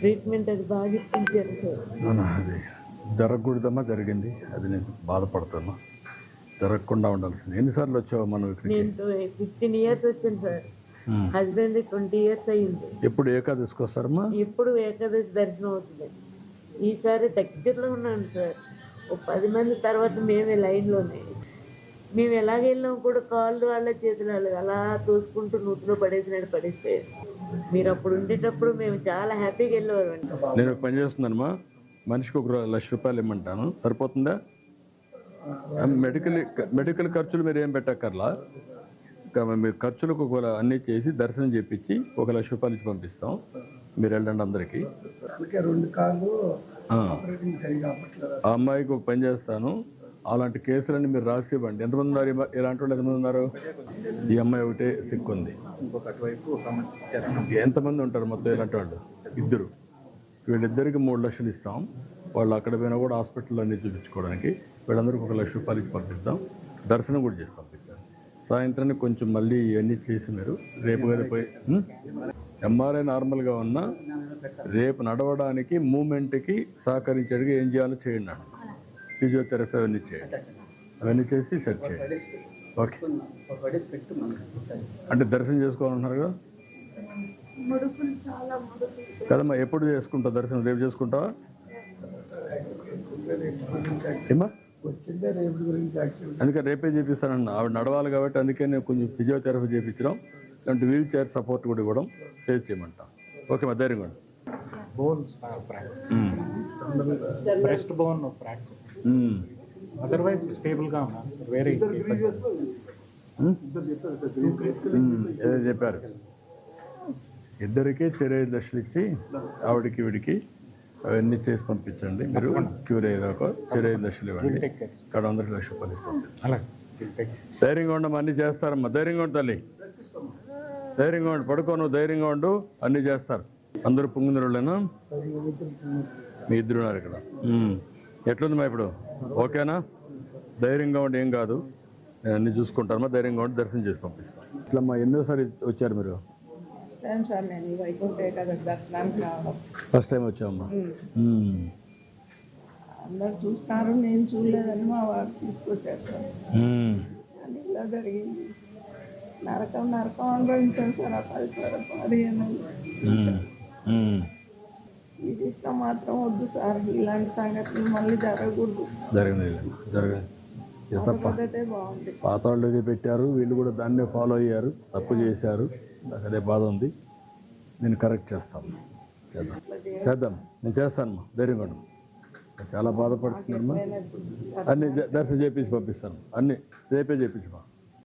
Treatment అది బాగా ఇప్పించారు అది జరగకూడదమ్మా జరిగింది. అది నేను బాధపడుతున్నా జరగకుండా ఉండాల్సింది. ఎన్నిసార్లు వచ్చావు మనం నేను ఫిఫ్టీన్ ఇయర్స్ వచ్చాను సార్. హస్బెండ్ ట్వంటీ ఇయర్స్ అయ్యింది ఎప్పుడు ఏకాదశికి వస్తారమ్మా? ఇప్పుడు ఏకాదశి దర్శనం అవుతుంది. ఈసారి దగ్గరలో ఉన్నాను సార్. ఓ పది మంది తర్వాత మేమే లైన్లోనే. మేము ఎలాగ వెళ్ళాం కూడా కాళ్ళు వాళ్ళ చేతులు వాళ్ళ అలా తోసుకుంటూ నూతిలో పడేసినట్టు పడేసేది మీరు అప్పుడు ఉండేటప్పుడు మేము చాలా హ్యాపీగా వెళ్ళేవారు అండి. నేను ఒక పని చేస్తున్నానమ్మా. మనిషికి ఒక లక్ష రూపాయలు ఇమ్మంటాను. సరిపోతుందా? మెడికల్ మెడికల్ ఖర్చులు మీరు ఏం పెట్టక్కర్లా. ఇంకా మీరు ఖర్చులకు ఒక అన్నీ చేసి దర్శనం చేపించి ఒక లక్ష రూపాయలు ఇచ్చి పంపిస్తాం. మీరు వెళ్ళండి అందరికీ. అందుకే రెండు కాళ్ళు ఆ. ఆపరేటింగ్ సరిగా అవ్వట్లేదు. ఆ అమ్మాయికి ఒక పని చేస్తాను. అలాంటి కేసులన్నీ మీరు రాసి ఇవ్వండి. ఎంతమంది ఉన్నారు? ఇలాంటి వాళ్ళు ఎంతమంది ఉన్నారు? ఈ అమ్మాయి ఒకటే సిక్కుంది. ఇంకొక అటువైపు ఎంతమంది ఉంటారు మొత్తం ఇలాంటి వాళ్ళు? ఇద్దరు. వీళ్ళిద్దరికి మూడు లక్షలు ఇస్తాం. వాళ్ళు అక్కడ పోయినా కూడా హాస్పిటల్ అన్ని చూపించుకోవడానికి వీళ్ళందరికీ ఒక లక్ష రూపాయలు ఇచ్చి పంపిస్తాం. దర్శనం కూడా చేసి పంపిస్తాం. సాయంత్రానికి కొంచెం మళ్ళీ ఇవన్నీ చేసి మీరు రేపు కదా పోయి ఎంఆర్ఐ నార్మల్గా ఉన్నా రేపు నడవడానికి మూమెంట్కి సహకరించడానికి ఏం చేయాలో చేయండి అన్న ఫిజియోథెరపీ అవన్నీ చేయండి. అవన్నీ చేసి సెట్ చేయండి. ఓకే. అంటే దర్శనం చేసుకోవాలన్నారు కదా? కదమ్మా ఎప్పుడు చేసుకుంటావు దర్శనం? రేపు చేసుకుంటావా? ఏమా అందుకే రేపే చేపిస్తానన్న. ఆవిడ నడవాలి కాబట్టి అందుకే నేను కొంచెం ఫిజియోథెరపీ చేయించడం అంటే వీల్ చైర్ సపోర్ట్ కూడా ఇవ్వడం చేసి చేయమంటా. ఓకే మా ధైర్యంగా fracture um. Breast bone fracture um. Otherwise స్టేబుల్గా ఉన్నా వేరే. ఏదో చెప్పారు ఇద్దరికి చెరై దశలు ఇచ్చి ఆవిడకి వీడికి అవన్నీ చేసి పంపించండి. మీరు క్యూర్ అయ్యేదాకా చెరై దశలు ఇవ్వండి. ఇక్కడ అందరికి లక్ష రూపాయలు ఇస్తాం అలాగే. ధైర్యంగా ఉండమ్మా అన్ని చేస్తారమ్మా. ధైర్యంగా ఉండు తల్లి. ధైర్యంగా ఉండు పడుకో నువ్వు ధైర్యంగా ఉండు అన్ని చేస్తారు. అందరూ పొంగుదరులేనా మీ ఇద్దరు ఉన్నారు ఇక్కడ. ఉమ్. ఎట్లుందమ్మా ఇప్పుడు? ఓకేనా? ధైర్యంగా ఉండి ఏం కాదు. నేను అన్ని చూసుకుంటానమ్మా ధైర్యంగా ఉండి దర్శనం చేసి పంపిస్తాను ఇట్లమ్మా ఎన్నోసారి వచ్చారు మీరు? ఫస్ట్ టైం వచ్చామమ్మా ఉమ్. అందరు చూస్తారు నేను చూడలేదని మా వారు తీసుకొచ్చారు సార్. ఉమ్. అని ఇలా జరిగింది. నరకం నరకం అనుభవించాను సార్ ఆ పది పదిహేను మాత్రం వద్దు సార్. ఇలాంటి సంఘటనలు మళ్ళీ జరగకూడదు. ఇది తప్ప బాగుంది. పాత వాళ్ళు పెట్టారు. వీళ్ళు కూడా దాన్నే ఫాలో అయ్యారు. తప్పు చేశారు. నాకు అదే బాధ ఉంది. నేను కరెక్ట్ చేస్తాను. చేద్దాం. చేద్దాం. నేను చేస్తాను ధైర్యంగా ఉండు. నేను చాలా బాధపడుతున్నాను అన్ని దర్శనం చేపించి పంపిస్తాను. అన్ని. రేపే చేపించమా